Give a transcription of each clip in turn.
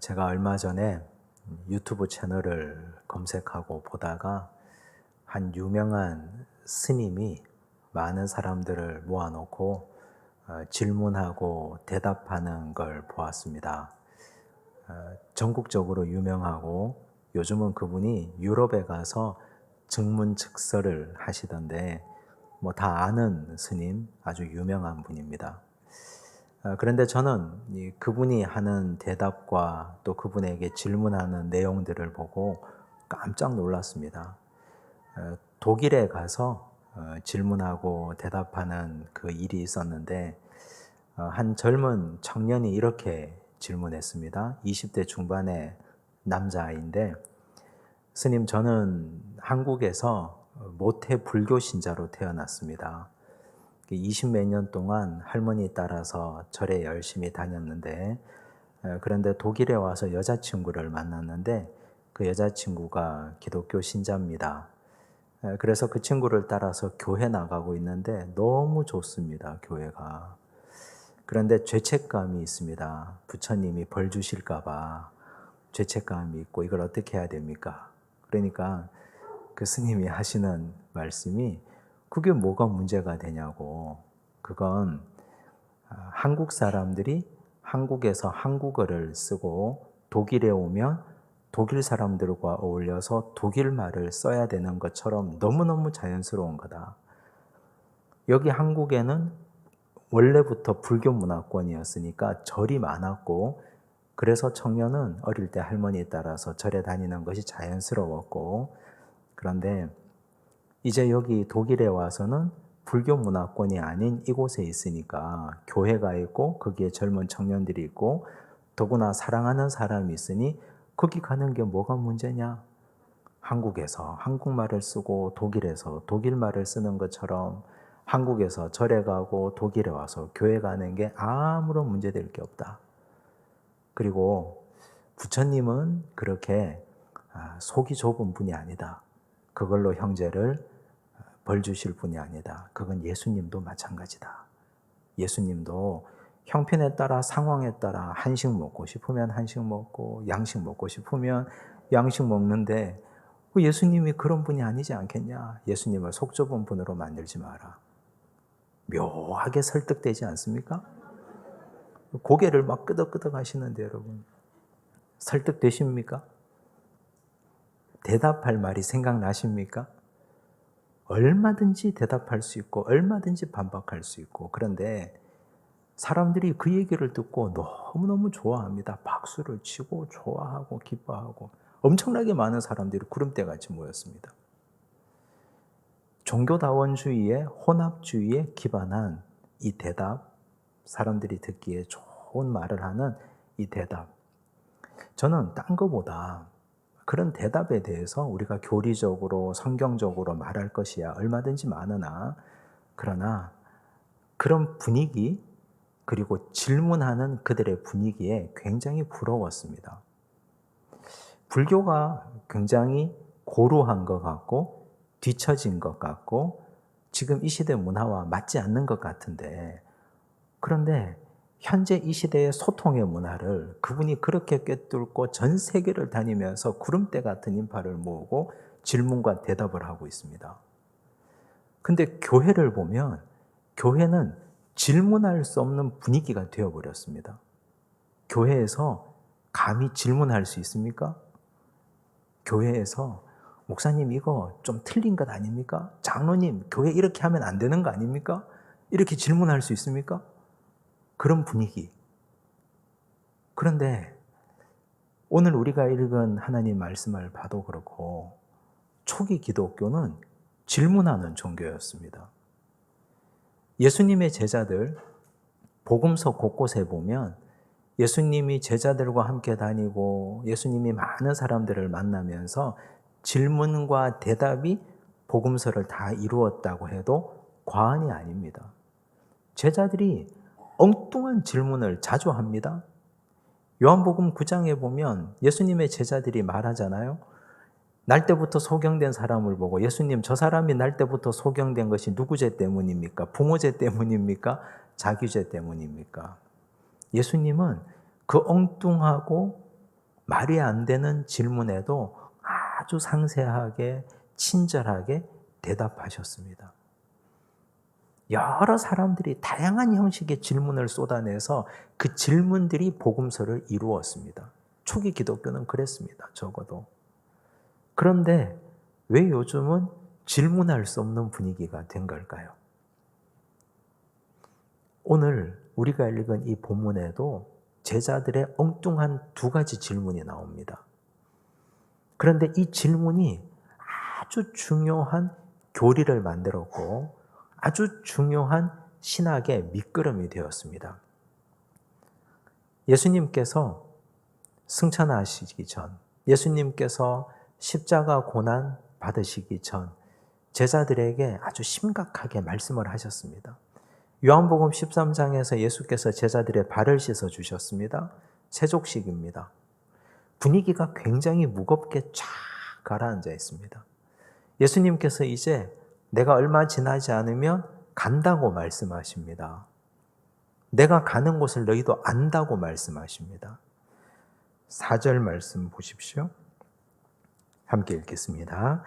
제가 얼마 전에 유튜브 채널을 검색하고 보다가 한 유명한 스님이 많은 사람들을 모아놓고 어, 질문하고 대답하는 걸 보았습니다. 어, 전국적으로 유명하고 요즘은 그분이 유럽에 가서 증문즉서를 하시던데 뭐 다 아는 스님 아주 유명한 분입니다. 어, 그런데 저는 이 그분이 하는 대답과 또 그분에게 질문하는 내용들을 보고 깜짝 놀랐습니다. 어, 독일에 가서 어, 질문하고 대답하는 그 일이 있었는데 한 젊은 청년이 이렇게 질문했습니다. 20대 중반의 남자아이인데 스님 저는 한국에서 모태 불교 신자로 태어났습니다. 20몇 년 동안 할머니 따라서 절에 열심히 다녔는데 그런데 독일에 와서 여자친구를 만났는데 그 여자친구가 기독교 신자입니다. 그래서 그 친구를 따라서 교회 나가고 있는데 너무 좋습니다. 교회가. 그런데 죄책감이 있습니다. 부처님이 벌 주실까봐 죄책감이 있고 이걸 어떻게 해야 됩니까? 그러니까 그 스님이 하시는 말씀이 그게 뭐가 문제가 되냐고. 그건 아, 한국 사람들이 한국에서 한국어를 쓰고 독일에 오면 독일 사람들과 어울려서 독일 말을 써야 되는 것처럼 너무너무 자연스러운 거다. 여기 한국에는 원래부터 불교 문화권이었으니까 절이 많았고 그래서 청년은 어릴 때 할머니에 따라서 절에 다니는 것이 자연스러웠고 그런데 이제 여기 독일에 와서는 불교 문화권이 아닌 이곳에 있으니까 교회가 있고 거기에 젊은 청년들이 있고 더구나 사랑하는 사람이 있으니 거기 가는 게 뭐가 문제냐? 한국에서 한국말을 쓰고 독일에서 독일말을 쓰는 것처럼 한국에서 절에 가고 독일에 와서 교회 가는 게 아무런 문제될 게 없다. 그리고 부처님은 그렇게 아, 속이 좁은 분이 아니다. 그걸로 형제를 벌 주실 분이 아니다. 그건 예수님도 마찬가지다. 예수님도 형편에 따라 상황에 따라 한식 먹고 싶으면 한식 먹고 양식 먹고 싶으면 양식 먹는데 그 예수님이 그런 분이 아니지 않겠냐? 예수님을 속 좁은 분으로 만들지 마라. 묘하게 설득되지 않습니까? 고개를 막 끄덕끄덕 하시는데 여러분 설득되십니까? 대답할 말이 생각나십니까? 얼마든지 대답할 수 있고 얼마든지 반박할 수 있고 그런데 사람들이 그 얘기를 듣고 너무너무 좋아합니다. 박수를 치고 좋아하고 기뻐하고 엄청나게 많은 사람들이 구름대 같이 모였습니다. 종교다원주의의 혼합주의에 기반한 이 대답, 사람들이 듣기에 좋은 말을 하는 이 대답. 저는 딴 거보다 그런 대답에 대해서 우리가 교리적으로 성경적으로 말할 것이야 얼마든지 많으나 그러나 그런 분위기 그리고 질문하는 그들의 분위기에 굉장히 부러웠습니다. 불교가 굉장히 고루한 것 같고 뒤처진 것 같고 지금 이 시대 문화와 맞지 않는 것 같은데 그런데 현재 이 시대의 소통의 문화를 그분이 그렇게 꿰뚫고 전 세계를 다니면서 구름대 같은 인파를 모으고 질문과 대답을 하고 있습니다. 근데 교회를 보면 교회는 질문할 수 없는 분위기가 되어버렸습니다. 교회에서 감히 질문할 수 있습니까? 교회에서 목사님 이거 좀 틀린 것 아닙니까? 장로님 교회 이렇게 하면 안 되는 거 아닙니까? 이렇게 질문할 수 있습니까? 그런 분위기. 그런데 오늘 우리가 읽은 하나님 말씀을 봐도 그렇고 초기 기독교는 질문하는 종교였습니다. 예수님의 제자들 복음서 곳곳에 보면 예수님이 제자들과 함께 다니고 예수님이 많은 사람들을 만나면서 질문과 대답이 복음서를 다 이루었다고 해도 과언이 아닙니다. 제자들이 엉뚱한 질문을 자주 합니다. 요한복음 9장에 보면 예수님의 제자들이 말하잖아요. 날 때부터 소경된 사람을 보고 예수님 저 사람이 날 때부터 소경된 것이 누구 죄 때문입니까? 부모 죄 때문입니까? 자기 죄 때문입니까? 예수님은 그 엉뚱하고 말이 안 되는 질문에도 아주 상세하게 친절하게 대답하셨습니다. 여러 사람들이 다양한 형식의 질문을 쏟아내서 그 질문들이 복음서를 이루었습니다. 초기 기독교는 그랬습니다. 적어도. 그런데 왜 요즘은 질문할 수 없는 분위기가 된 걸까요? 오늘 우리가 읽은 이 본문에도 제자들의 엉뚱한 두 가지 질문이 나옵니다. 그런데 이 질문이 아주 중요한 교리를 만들었고 아주 중요한 신학의 밑거름이 되었습니다. 예수님께서 승천하시기 전, 예수님께서 십자가 고난 받으시기 전 제자들에게 아주 심각하게 말씀을 하셨습니다. 요한복음 13장에서 예수께서 제자들의 발을 씻어 주셨습니다. 세족식입니다. 분위기가 굉장히 무겁게 쫙 가라앉아 있습니다. 예수님께서 이제 내가 얼마 지나지 않으면 간다고 말씀하십니다. 내가 가는 곳을 너희도 안다고 말씀하십니다. 4절 말씀 보십시오. 함께 읽겠습니다.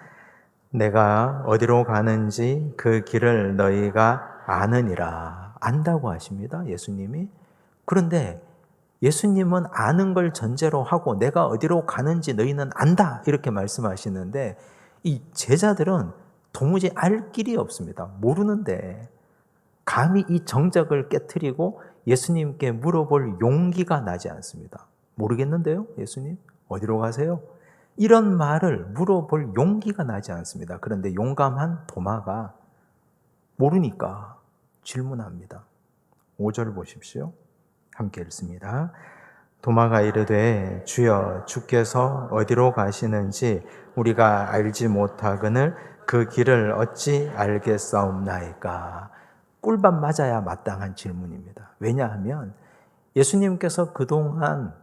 내가 어디로 가는지 그 길을 너희가 아느니라. 안다고 하십니다. 예수님이. 그런데 예수님은 아는 걸 전제로 하고 내가 어디로 가는지 너희는 안다. 이렇게 말씀하시는데 이 제자들은 도무지 알 길이 없습니다. 모르는데 감히 이 정적을 깨뜨리고 예수님께 물어볼 용기가 나지 않습니다. 모르겠는데요, 예수님? 어디로 가세요? 이런 말을 물어볼 용기가 나지 않습니다. 그런데 용감한 도마가 모르니까 질문합니다. 5절 보십시오. 함께 읽습니다. 도마가 이르되 주여 주께서 어디로 가시는지 우리가 알지 못하거늘 그 길을 어찌 알겠사옵나이까. 꿀밤 맞아야 마땅한 질문입니다. 왜냐하면 예수님께서 그동안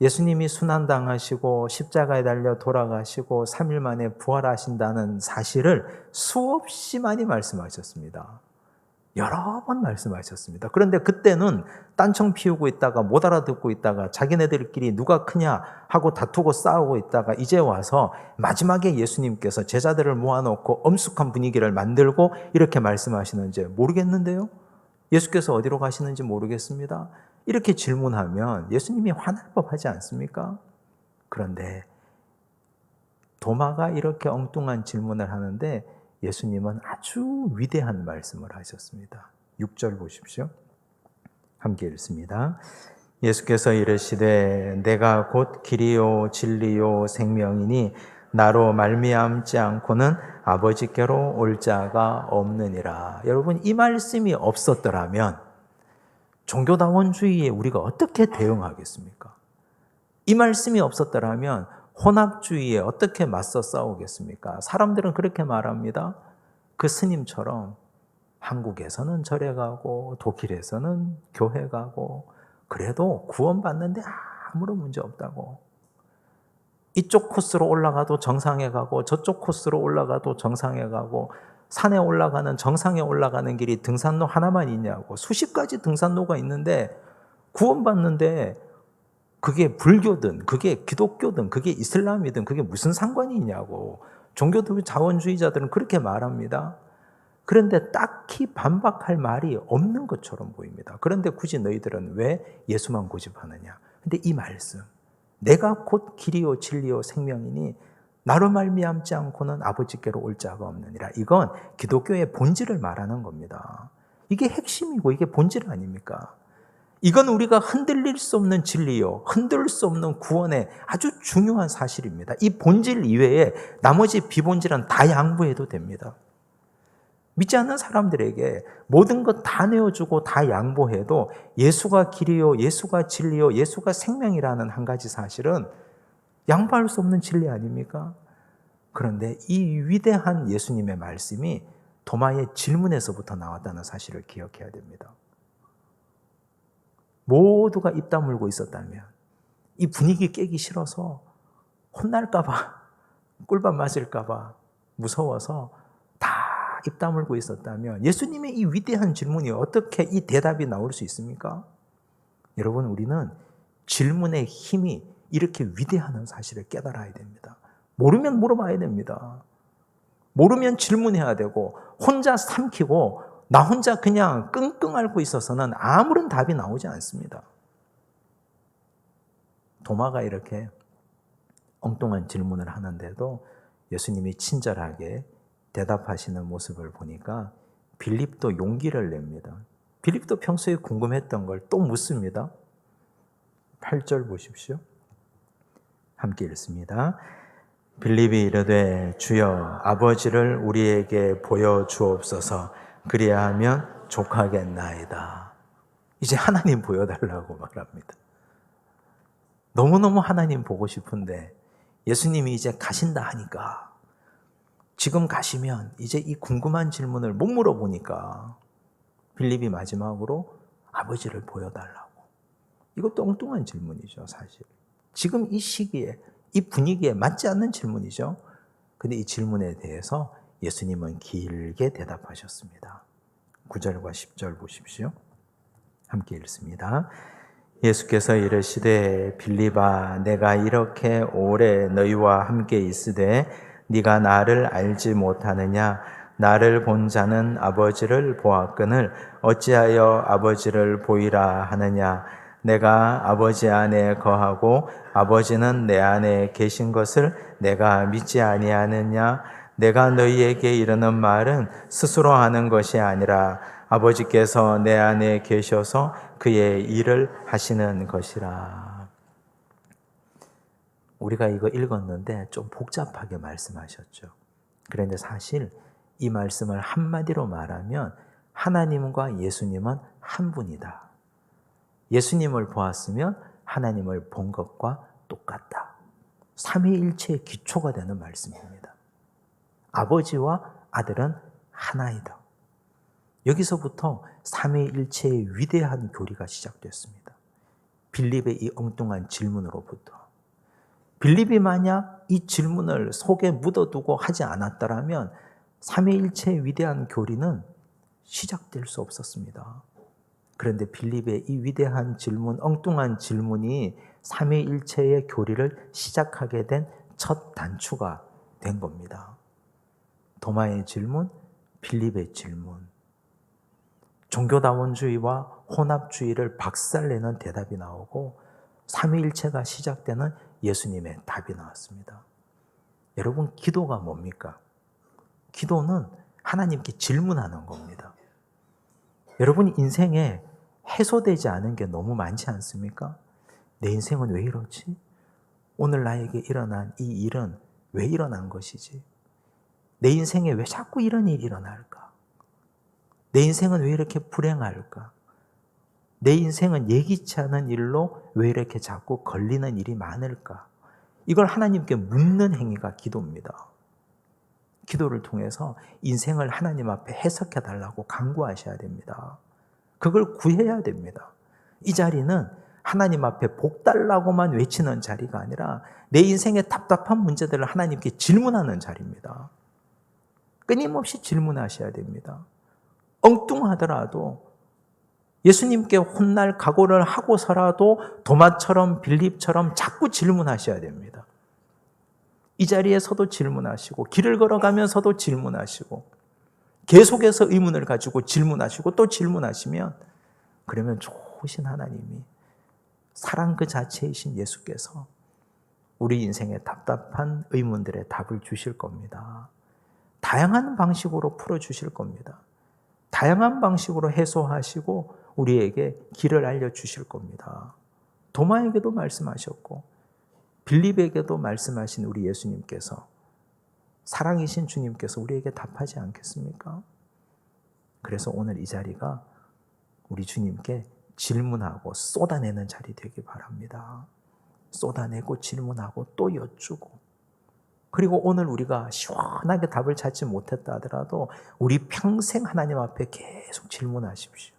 예수님이 순환당하시고 십자가에 달려 돌아가시고 3일 만에 부활하신다는 사실을 수없이 많이 말씀하셨습니다. 여러 번 말씀하셨습니다. 그런데 그때는 딴청 피우고 있다가 못 알아듣고 있다가 자기네들끼리 누가 크냐 하고 다투고 싸우고 있다가 이제 와서 마지막에 예수님께서 제자들을 모아놓고 엄숙한 분위기를 만들고 이렇게 말씀하시는지 모르겠는데요? 예수께서 어디로 가시는지 모르겠습니다. 이렇게 질문하면 예수님이 화날 법하지 않습니까? 그런데 도마가 이렇게 엉뚱한 질문을 하는데 예수님은 아주 위대한 말씀을 하셨습니다. 6절 보십시오. 함께 읽습니다. 예수께서 이르시되 내가 곧 길이요 진리요 생명이니 나로 말미암지 않고는 아버지께로 올 자가 없느니라. 여러분 이 말씀이 없었더라면 종교다원주의에 우리가 어떻게 대응하겠습니까? 이 말씀이 없었더라면 혼합주의에 어떻게 맞서 싸우겠습니까? 사람들은 그렇게 말합니다. 그 스님처럼 한국에서는 절에 가고 독일에서는 교회 가고 그래도 구원받는데 아무런 문제 없다고. 이쪽 코스로 올라가도 정상에 가고 저쪽 코스로 올라가도 정상에 가고 산에 올라가는 정상에 올라가는 길이 등산로 하나만 있냐고 수십 가지 등산로가 있는데 구원받는데 그게 불교든 그게 기독교든 그게 이슬람이든 그게 무슨 상관이 있냐고 종교도 자원주의자들은 그렇게 말합니다. 그런데 딱히 반박할 말이 없는 것처럼 보입니다. 그런데 굳이 너희들은 왜 예수만 고집하느냐? 근데 이 말씀 내가 곧 길이요 진리요 생명이니 나로 말미암지 않고는 아버지께로 올 자가 없느니라. 이건 기독교의 본질을 말하는 겁니다. 이게 핵심이고 이게 본질 아닙니까? 이건 우리가 흔들릴 수 없는 진리요. 흔들 수 없는 구원의 아주 중요한 사실입니다. 이 본질 이외에 나머지 비본질은 다 양보해도 됩니다. 믿지 않는 사람들에게 모든 것 다 내어주고 다 양보해도 예수가 길이요, 예수가 진리요, 예수가 생명이라는 한 가지 사실은 양보할 수 없는 진리 아닙니까? 그런데 이 위대한 예수님의 말씀이 도마의 질문에서부터 나왔다는 사실을 기억해야 됩니다. 모두가 입 다물고 있었다면 이 분위기 깨기 싫어서 혼날까봐 꿀밤 맞을까봐 무서워서 다 입 다물고 있었다면 예수님의 이 위대한 질문이 어떻게 이 대답이 나올 수 있습니까? 여러분 우리는 질문의 힘이 이렇게 위대한 사실을 깨달아야 됩니다. 모르면 물어봐야 됩니다. 모르면 질문해야 되고 혼자 삼키고 나 혼자 그냥 끙끙 앓고 있어서는 아무런 답이 나오지 않습니다. 도마가 이렇게 엉뚱한 질문을 하는데도 예수님이 친절하게 대답하시는 모습을 보니까 빌립도 용기를 냅니다. 빌립도 평소에 궁금했던 걸 또 묻습니다. 8절 보십시오. 함께 읽습니다. 빌립이 이르되 주여 아버지를 우리에게 보여 주옵소서 그리하면 족하겠나이다. 이제 하나님 보여달라고 말합니다. 너무너무 하나님 보고 싶은데 예수님이 이제 가신다 하니까 지금 가시면 이제 이 궁금한 질문을 못 물어보니까 빌립이 마지막으로 아버지를 보여달라고. 이것도 엉뚱한 질문이죠, 사실. 지금 이 시기에, 이 분위기에 맞지 않는 질문이죠. 근데 이 질문에 대해서 예수님은 길게 대답하셨습니다. 9절과 10절 보십시오. 함께 읽습니다. 예수께서 이르시되 빌립아 내가 이렇게 오래 너희와 함께 있으되 네가 나를 알지 못하느냐 나를 본 자는 아버지를 보았거늘 어찌하여 아버지를 보이라 하느냐 내가 아버지 안에 거하고 아버지는 내 안에 계신 것을 내가 믿지 아니하느냐 내가 너희에게 이르는 말은 스스로 하는 것이 아니라 아버지께서 내 안에 계셔서 그의 일을 하시는 것이라. 우리가 이거 읽었는데 좀 복잡하게 말씀하셨죠. 그런데 사실 이 말씀을 한마디로 말하면 하나님과 예수님은 한 분이다. 예수님을 보았으면 하나님을 본 것과 똑같다. 삼위일체의 기초가 되는 말씀입니다. 아버지와 아들은 하나이다. 여기서부터 삼위일체의 위대한 교리가 시작됐습니다. 빌립의 이 엉뚱한 질문으로부터. 빌립이 만약 이 질문을 속에 묻어두고 하지 않았더라면 삼위일체의 위대한 교리는 시작될 수 없었습니다. 그런데 빌립의 이 위대한 질문, 엉뚱한 질문이 삼위일체의 교리를 시작하게 된 첫 단추가 된 겁니다. 도마의 질문, 빌립의 질문. 종교다원주의와 혼합주의를 박살내는 대답이 나오고 삼위일체가 시작되는 예수님의 답이 나왔습니다. 여러분, 기도가 뭡니까? 기도는 하나님께 질문하는 겁니다. 여러분 인생에 해소되지 않은 게 너무 많지 않습니까? 내 인생은 왜 이렇지? 오늘 나에게 일어난 이 일은 왜 일어난 것이지? 내 인생에 왜 자꾸 이런 일이 일어날까? 내 인생은 왜 이렇게 불행할까? 내 인생은 예기치 않은 일로 왜 이렇게 자꾸 걸리는 일이 많을까? 이걸 하나님께 묻는 행위가 기도입니다. 기도를 통해서 인생을 하나님 앞에 해석해 달라고 강구하셔야 됩니다. 그걸 구해야 됩니다. 이 자리는 하나님 앞에 복 달라고만 외치는 자리가 아니라 내 인생의 답답한 문제들을 하나님께 질문하는 자리입니다. 끊임없이 질문하셔야 됩니다. 엉뚱하더라도 예수님께 혼날 각오를 하고서라도 도마처럼 빌립처럼 자꾸 질문하셔야 됩니다. 이 자리에서도 질문하시고 길을 걸어가면서도 질문하시고 계속해서 의문을 가지고 질문하시고 또 질문하시면 그러면 좋으신 하나님이 사랑 그 자체이신 예수께서 우리 인생의 답답한 의문들의 답을 주실 겁니다. 다양한 방식으로 풀어 주실 겁니다. 다양한 방식으로 해소하시고 우리에게 길을 알려 주실 겁니다. 도마에게도 말씀하셨고 빌립에게도 말씀하신 우리 예수님께서 사랑이신 주님께서 우리에게 답하지 않겠습니까? 그래서 오늘 이 자리가 우리 주님께 질문하고 쏟아내는 자리 되기 바랍니다. 쏟아내고 질문하고 또 여쭈고 그리고 오늘 우리가 시원하게 답을 찾지 못했다 하더라도 우리 평생 하나님 앞에 계속 질문하십시오.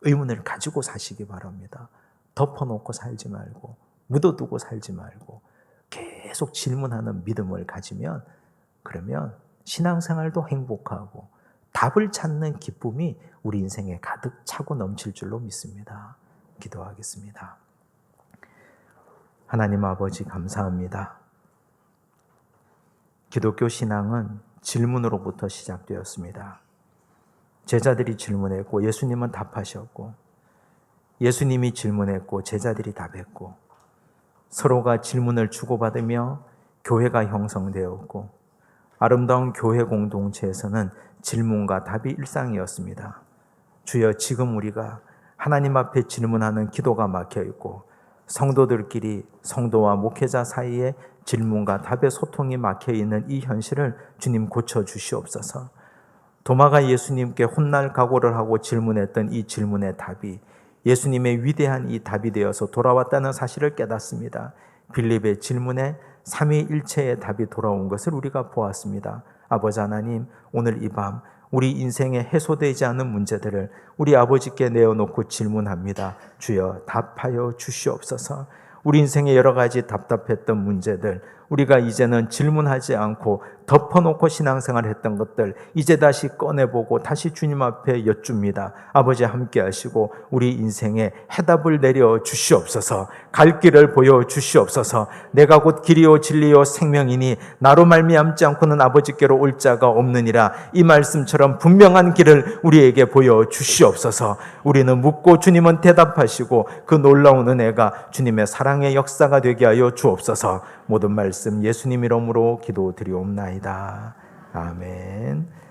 의문을 가지고 사시기 바랍니다. 덮어놓고 살지 말고 묻어두고 살지 말고 계속 질문하는 믿음을 가지면 그러면 신앙생활도 행복하고 답을 찾는 기쁨이 우리 인생에 가득 차고 넘칠 줄로 믿습니다. 기도하겠습니다. 하나님 아버지 감사합니다. 기독교 신앙은 질문으로부터 시작되었습니다. 제자들이 질문했고 예수님은 답하셨고 예수님이 질문했고 제자들이 답했고 서로가 질문을 주고받으며 교회가 형성되었고 아름다운 교회 공동체에서는 질문과 답이 일상이었습니다. 주여 지금 우리가 하나님 앞에 질문하는 기도가 막혀 있고 성도들끼리 성도와 목회자 사이에 질문과 답의 소통이 막혀 있는 이 현실을 주님 고쳐 주시옵소서. 도마가 예수님께 혼날 각오를 하고 질문했던 이 질문의 답이 예수님의 위대한 이 답이 되어서 돌아왔다는 사실을 깨닫습니다. 빌립의 질문에 삼위일체의 답이 돌아온 것을 우리가 보았습니다. 아버지 하나님, 오늘 이 밤 우리 인생에 해소되지 않은 문제들을 우리 아버지께 내어놓고 질문합니다. 주여 답하여 주시옵소서. 우리 인생에 여러 가지 답답했던 문제들, 우리가 이제는 질문하지 않고 덮어놓고 신앙생활 했던 것들, 이제 다시 꺼내보고 다시 주님 앞에 여쭙니다. 아버지 함께 하시고, 우리 인생에 해답을 내려 주시옵소서, 갈 길을 보여 주시옵소서, 내가 곧 길이요 진리요 생명이니, 나로 말미암지 않고는 아버지께로 올 자가 없느니라, 이 말씀처럼 분명한 길을 우리에게 보여 주시옵소서, 우리는 묻고 주님은 대답하시고, 그 놀라운 은혜가 주님의 사랑의 역사가 되게 하여 주옵소서, 모든 말씀 예수님 이름으로 기도드리옵나이다. 아멘.